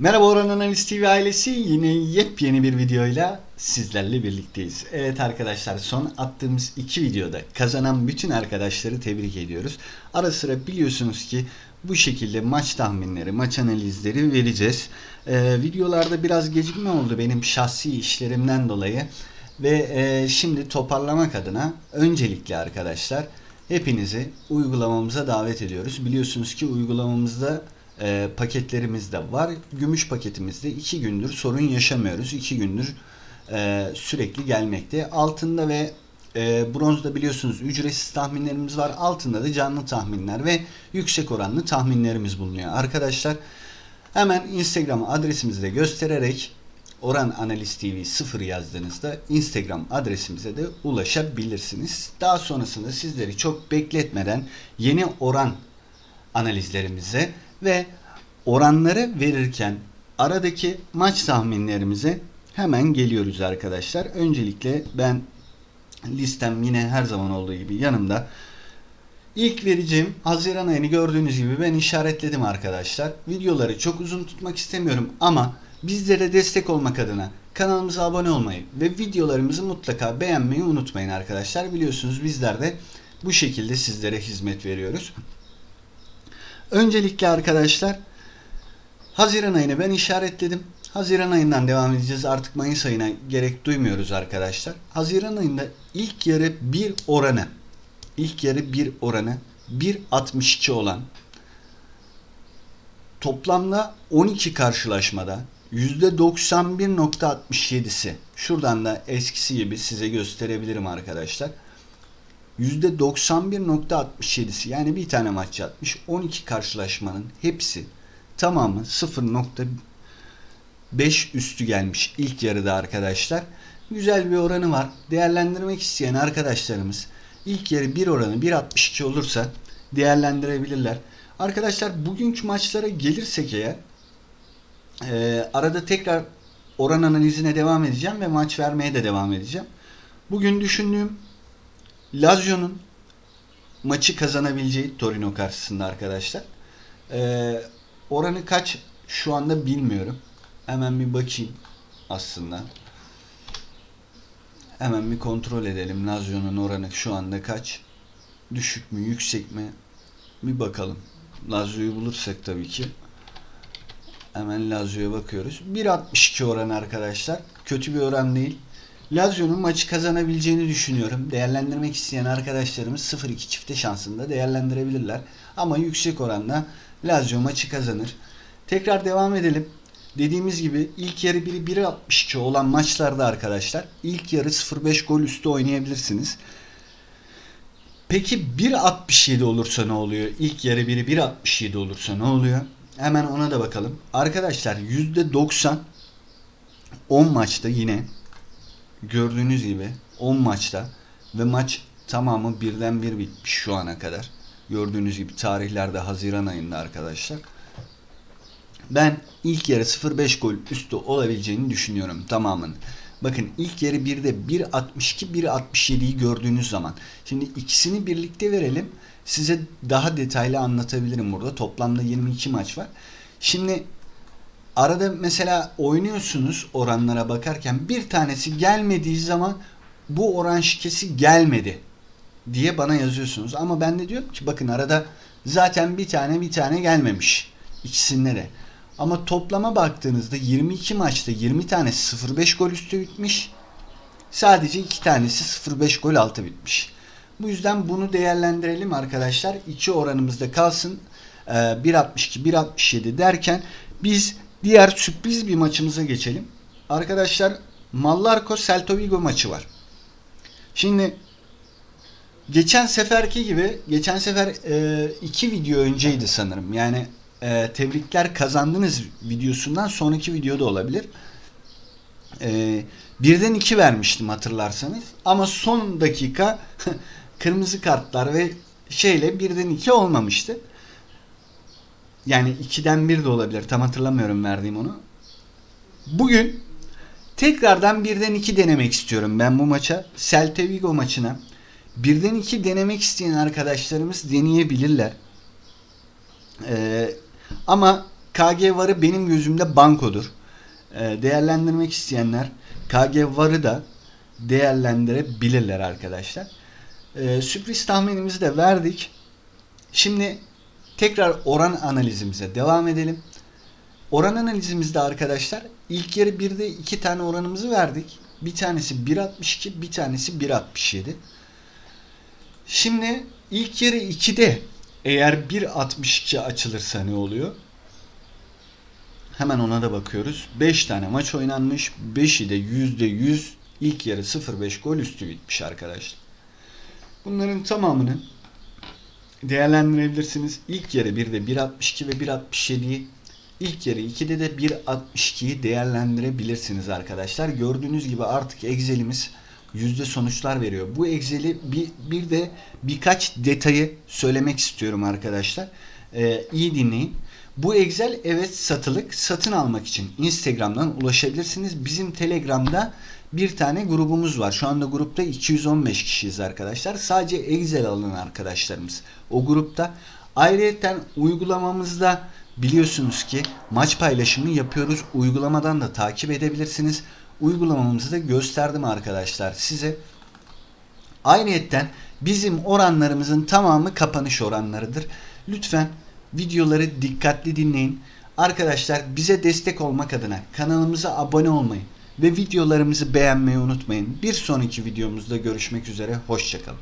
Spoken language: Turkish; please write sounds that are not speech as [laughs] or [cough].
Merhaba Orhan Analiz TV ailesi yine yepyeni bir videoyla sizlerle birlikteyiz. Evet arkadaşlar son attığımız iki videoda kazanan bütün arkadaşları tebrik ediyoruz. Ara sıra biliyorsunuz ki bu şekilde maç tahminleri, maç analizleri vereceğiz. Ee, videolarda biraz gecikme oldu benim şahsi işlerimden dolayı. Ve e, şimdi toparlamak adına öncelikle arkadaşlar hepinizi uygulamamıza davet ediyoruz. Biliyorsunuz ki uygulamamızda e, paketlerimiz de var. Gümüş paketimizde iki gündür sorun yaşamıyoruz. İki gündür e, sürekli gelmekte. Altında ve e, bronzda biliyorsunuz ücretsiz tahminlerimiz var. Altında da canlı tahminler ve yüksek oranlı tahminlerimiz bulunuyor. Arkadaşlar hemen Instagram adresimizi de göstererek Oran Analiz TV 0 yazdığınızda Instagram adresimize de ulaşabilirsiniz. Daha sonrasında sizleri çok bekletmeden yeni oran analizlerimize ve oranları verirken aradaki maç tahminlerimize hemen geliyoruz arkadaşlar. Öncelikle ben listem yine her zaman olduğu gibi yanımda. İlk vereceğim Haziran ayını gördüğünüz gibi ben işaretledim arkadaşlar. Videoları çok uzun tutmak istemiyorum ama bizlere destek olmak adına kanalımıza abone olmayı ve videolarımızı mutlaka beğenmeyi unutmayın arkadaşlar. Biliyorsunuz bizler de bu şekilde sizlere hizmet veriyoruz. Öncelikle arkadaşlar Haziran ayını ben işaretledim. Haziran ayından devam edeceğiz. Artık Mayıs ayına gerek duymuyoruz arkadaşlar. Haziran ayında ilk yarı bir oranı ilk yarı bir oranı 1.62 olan toplamda 12 karşılaşmada %91.67'si şuradan da eskisi gibi size gösterebilirim arkadaşlar. %91.67'si yani bir tane maç yatmış 12 karşılaşmanın hepsi tamamı 0.5 üstü gelmiş ilk yarıda arkadaşlar. Güzel bir oranı var. Değerlendirmek isteyen arkadaşlarımız ilk yarı bir oranı 1.62 olursa değerlendirebilirler. Arkadaşlar bugünkü maçlara gelirsek eğer e, arada tekrar oran analizine devam edeceğim ve maç vermeye de devam edeceğim. Bugün düşündüğüm Lazio'nun maçı kazanabileceği Torino karşısında arkadaşlar. Ee, oranı kaç şu anda bilmiyorum. Hemen bir bakayım aslında. Hemen bir kontrol edelim. Lazio'nun oranı şu anda kaç? Düşük mü, yüksek mi? Bir bakalım. Lazio'yu bulursak tabii ki. Hemen Lazio'ya bakıyoruz. 1.62 oran arkadaşlar. Kötü bir oran değil. Lazio'nun maçı kazanabileceğini düşünüyorum. Değerlendirmek isteyen arkadaşlarımız 0-2 çifte şansında değerlendirebilirler. Ama yüksek oranla Lazio maçı kazanır. Tekrar devam edelim. Dediğimiz gibi ilk yarı biri 1.62 olan maçlarda arkadaşlar ilk yarı 0.5 gol üstü oynayabilirsiniz. Peki 1.67 olursa ne oluyor? İlk yarı biri 1.67 olursa ne oluyor? Hemen ona da bakalım. Arkadaşlar %90 10 maçta yine gördüğünüz gibi 10 maçta ve maç tamamı birden bir bitmiş şu ana kadar. Gördüğünüz gibi tarihlerde Haziran ayında arkadaşlar. Ben ilk yarı 0-5 gol üstü olabileceğini düşünüyorum tamamını. Bakın ilk yarı 1'de 1.62 1.67'yi gördüğünüz zaman. Şimdi ikisini birlikte verelim. Size daha detaylı anlatabilirim burada. Toplamda 22 maç var. Şimdi arada mesela oynuyorsunuz oranlara bakarken bir tanesi gelmediği zaman bu oran şikesi gelmedi diye bana yazıyorsunuz. Ama ben de diyorum ki bakın arada zaten bir tane bir tane gelmemiş. İkisinde de. Ama toplama baktığınızda 22 maçta 20 tanesi 0-5 gol üstü bitmiş. Sadece 2 tanesi 0-5 gol altı bitmiş. Bu yüzden bunu değerlendirelim arkadaşlar. İki oranımızda kalsın. 1.62-1.67 derken biz diğer sürpriz bir maçımıza geçelim. Arkadaşlar Mallarko Celta Vigo maçı var. Şimdi geçen seferki gibi geçen sefer e, iki video önceydi sanırım. Yani e, tebrikler kazandınız videosundan sonraki videoda olabilir. E, birden iki vermiştim hatırlarsanız. Ama son dakika [laughs] kırmızı kartlar ve şeyle birden iki olmamıştı. Yani 2'den 1 de olabilir. Tam hatırlamıyorum verdiğim onu. Bugün tekrardan birden 2 denemek istiyorum ben bu maça. Celta Vigo maçına. Birden 2 denemek isteyen arkadaşlarımız deneyebilirler. Ee, ama KG varı benim gözümde bankodur. Ee, değerlendirmek isteyenler KG varı da değerlendirebilirler arkadaşlar. Ee, sürpriz tahminimizi de verdik. Şimdi tekrar oran analizimize devam edelim. Oran analizimizde arkadaşlar ilk yarı 1'de iki tane oranımızı verdik. Bir tanesi 1.62, bir tanesi 1.67. Şimdi ilk yarı 2'de eğer 1.62 açılırsa ne oluyor? Hemen ona da bakıyoruz. 5 tane maç oynanmış. 5'i de %100 ilk yarı 0.5 gol üstü bitmiş arkadaşlar. Bunların tamamını değerlendirebilirsiniz. İlk yarı 1'de 1.62 ve 1.67'yi İlk yarı 2'de de 1.62'yi değerlendirebilirsiniz arkadaşlar. Gördüğünüz gibi artık Excel'imiz yüzde sonuçlar veriyor. Bu Excel'i bir, bir de birkaç detayı söylemek istiyorum arkadaşlar. Ee, iyi dinleyin. Bu Excel evet satılık. Satın almak için Instagram'dan ulaşabilirsiniz. Bizim Telegram'da bir tane grubumuz var. Şu anda grupta 215 kişiyiz arkadaşlar. Sadece Excel alan arkadaşlarımız. O grupta. Ayrıca uygulamamızda biliyorsunuz ki maç paylaşımı yapıyoruz. Uygulamadan da takip edebilirsiniz. Uygulamamızı da gösterdim arkadaşlar size. Ayrıyetten bizim oranlarımızın tamamı kapanış oranlarıdır. Lütfen videoları dikkatli dinleyin. Arkadaşlar bize destek olmak adına kanalımıza abone olmayı ve videolarımızı beğenmeyi unutmayın. Bir sonraki videomuzda görüşmek üzere. Hoşçakalın.